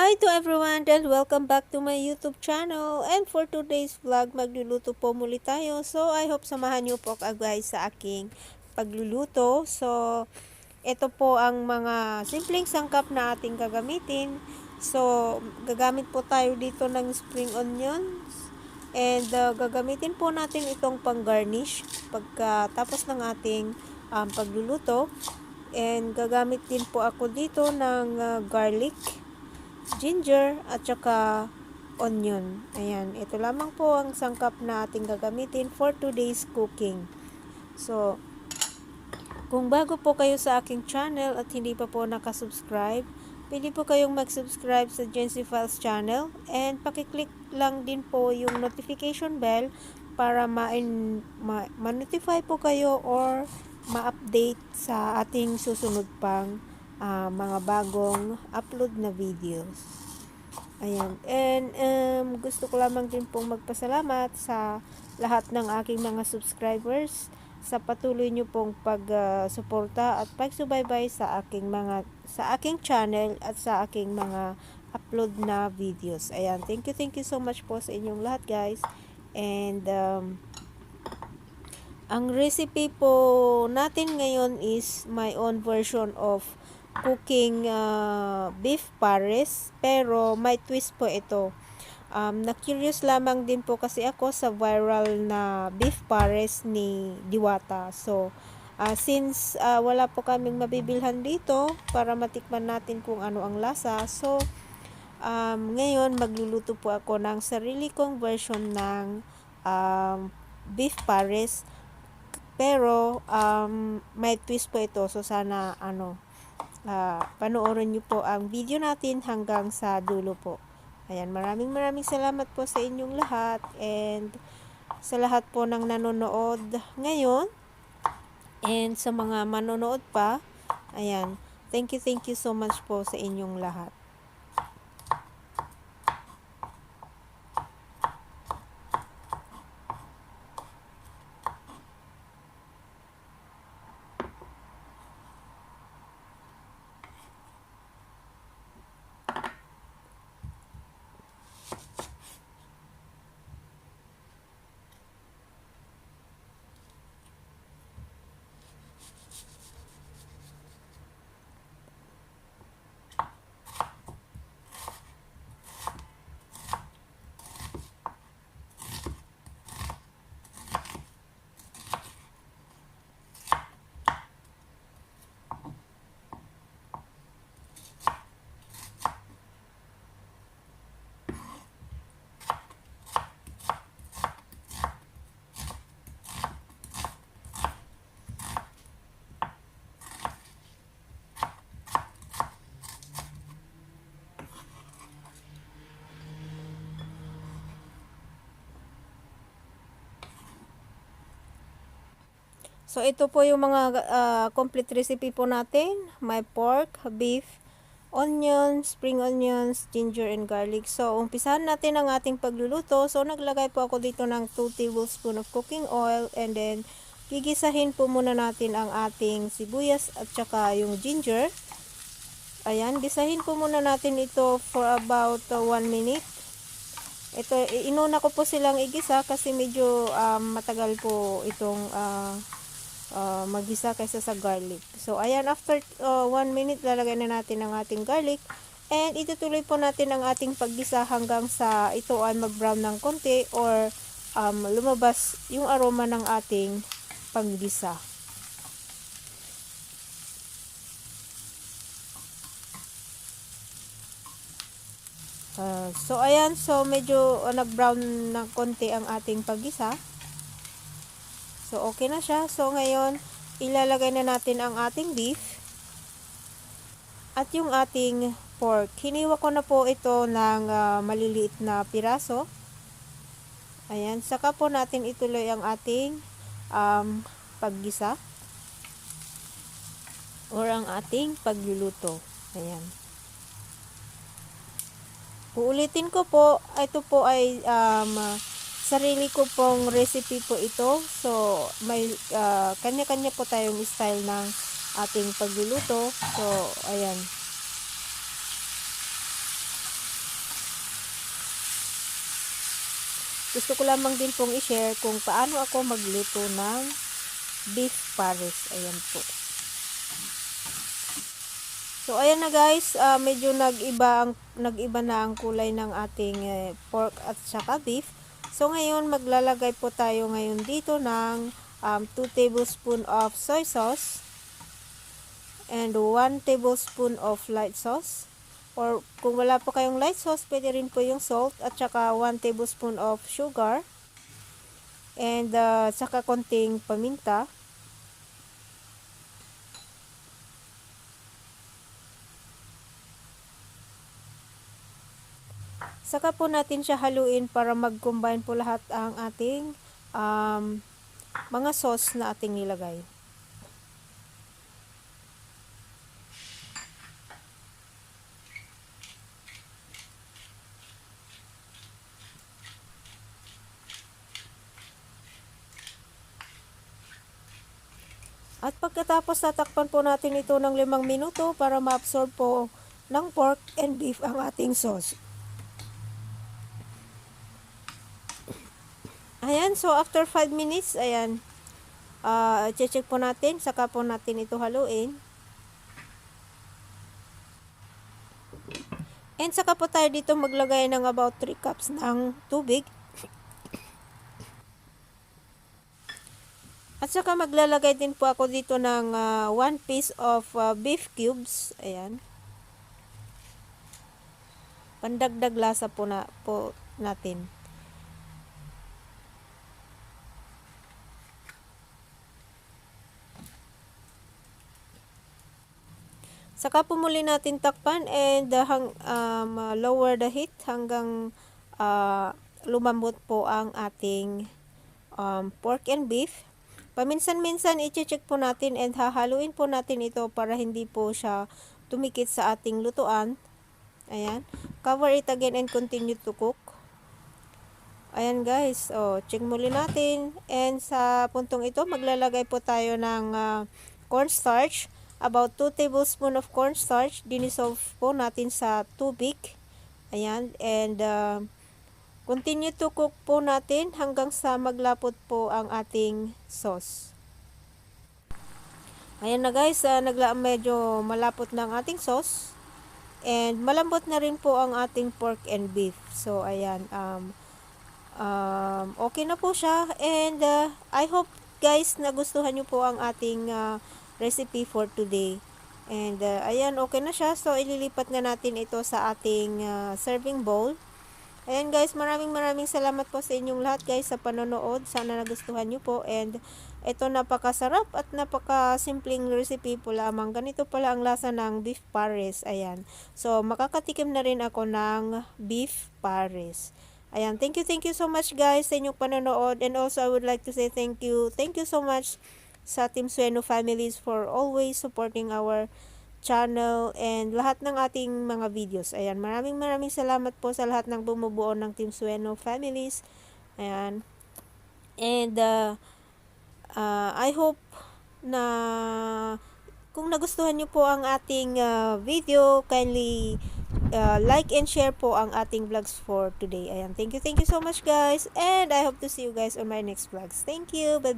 Hi to everyone and welcome back to my YouTube channel. And for today's vlog, magluluto po muli tayo. So, I hope samahan niyo po guys sa aking pagluluto. So, ito po ang mga simpleng sangkap na ating gagamitin. So, gagamit po tayo dito ng spring onions. And uh, gagamitin po natin itong pang garnish pagkatapos ng ating um, pagluluto. And gagamit din po ako dito ng uh, garlic ginger at saka onion. Ayan, ito lamang po ang sangkap na ating gagamitin for today's cooking. So, kung bago po kayo sa aking channel at hindi pa po nakasubscribe, pwede po kayong mag-subscribe sa Jency Files channel and pakiclick lang din po yung notification bell para ma-notify ma- po kayo or ma-update sa ating susunod pang uh, mga bagong upload na videos. Ayan. And um, gusto ko lamang din pong magpasalamat sa lahat ng aking mga subscribers sa patuloy nyo pong pagsuporta uh, at pagsubaybay sa aking mga sa aking channel at sa aking mga upload na videos. Ayan, thank you, thank you so much po sa inyong lahat guys. And um, ang recipe po natin ngayon is my own version of cooking uh, beef pares pero may twist po ito. Um, na-curious lamang din po kasi ako sa viral na beef pares ni Diwata. So, uh, since uh, wala po kaming mabibilhan dito para matikman natin kung ano ang lasa. So, um, ngayon magluluto po ako ng sarili kong version ng um, beef pares. Pero, um, may twist po ito. So, sana ano, uh, panoorin nyo po ang video natin hanggang sa dulo po. Ayan, maraming maraming salamat po sa inyong lahat and sa lahat po ng nanonood ngayon and sa mga manonood pa. Ayan, thank you, thank you so much po sa inyong lahat. So, ito po yung mga uh, complete recipe po natin. May pork, beef, onion, spring onions, ginger, and garlic. So, umpisahan natin ang ating pagluluto. So, naglagay po ako dito ng 2 tablespoon of cooking oil and then gigisahin po muna natin ang ating sibuyas at saka yung ginger. Ayan, gisahin po muna natin ito for about 1 uh, minute. Ito, inuna ko po silang igisa kasi medyo um, matagal po itong uh, uh, magisa kaysa sa garlic. So, ayan, after 1 uh, minute, lalagay na natin ang ating garlic. And itutuloy po natin ang ating paggisa hanggang sa ito ay mag-brown ng konti or um, lumabas yung aroma ng ating paggisa. Uh, so, ayan. So, medyo uh, nag-brown ng konti ang ating paggisa. So, okay na siya. So, ngayon, ilalagay na natin ang ating beef at yung ating pork. Hiniwa ko na po ito ng uh, maliliit na piraso. Ayan. Saka po natin ituloy ang ating um, paggisa or ang ating pagluluto. Ayan. Uulitin ko po, ito po ay um, sarili ko pong recipe po ito. So, may uh, kanya-kanya po tayong style ng ating pagluluto. So, ayan. Gusto ko lamang din pong i-share kung paano ako magluto ng beef paris. Ayan po. So ayan na guys, uh, medyo nag-iba ang nag-iba na ang kulay ng ating uh, pork at saka beef. So ngayon maglalagay po tayo ngayon dito ng um, 2 tablespoon of soy sauce and 1 tablespoon of light sauce. Or kung wala po kayong light sauce, pwede rin po yung salt at saka 1 tablespoon of sugar and uh, saka konting paminta. Saka po natin siya haluin para mag-combine po lahat ang ating um, mga sauce na ating nilagay. At pagkatapos tatakpan po natin ito ng limang minuto para ma-absorb po ng pork and beef ang ating sauce. Ayan, so after 5 minutes, ayan, uh, check po natin, saka po natin ito haluin. And saka po tayo dito maglagay ng about 3 cups ng tubig. At saka maglalagay din po ako dito ng 1 uh, piece of uh, beef cubes. Ayan. Pandagdag lasa po, na, po natin. Saka po muli natin takpan and uh, hang, um, uh, lower the heat hanggang uh, lumambot po ang ating um, pork and beef. Paminsan-minsan i-check po natin and hahaluin po natin ito para hindi po siya tumikit sa ating lutuan. Ayan. Cover it again and continue to cook. Ayan guys, oh, check muli natin. And sa puntong ito, maglalagay po tayo ng uh, cornstarch about 2 tablespoon of cornstarch. Dinisolve po natin sa tubig. Ayan. And uh, continue to cook po natin hanggang sa maglapot po ang ating sauce. Ayan na guys, uh, nagla medyo malapot ang ating sauce. And malambot na rin po ang ating pork and beef. So ayan, um, um, okay na po siya. And uh, I hope guys nagustuhan nyo po ang ating uh, recipe for today. And uh, ayan, okay na siya. So, ililipat na natin ito sa ating uh, serving bowl. Ayan guys, maraming maraming salamat po sa inyong lahat guys sa panonood. Sana nagustuhan nyo po. And ito napakasarap at napakasimpleng recipe po lamang. Ganito pala ang lasa ng beef pares. Ayan. So, makakatikim na rin ako ng beef pares. Ayan, thank you, thank you so much guys sa inyong panonood. And also, I would like to say thank you. Thank you so much sa Team Sueno families for always supporting our channel and lahat ng ating mga videos. Ayan, maraming maraming salamat po sa lahat ng bumubuo ng Team Sueno families. Ayan. And uh, uh, I hope na kung nagustuhan nyo po ang ating uh, video, kindly uh, like and share po ang ating vlogs for today. Ayan, thank you, thank you so much guys. And I hope to see you guys on my next vlogs. Thank you. Bye-bye.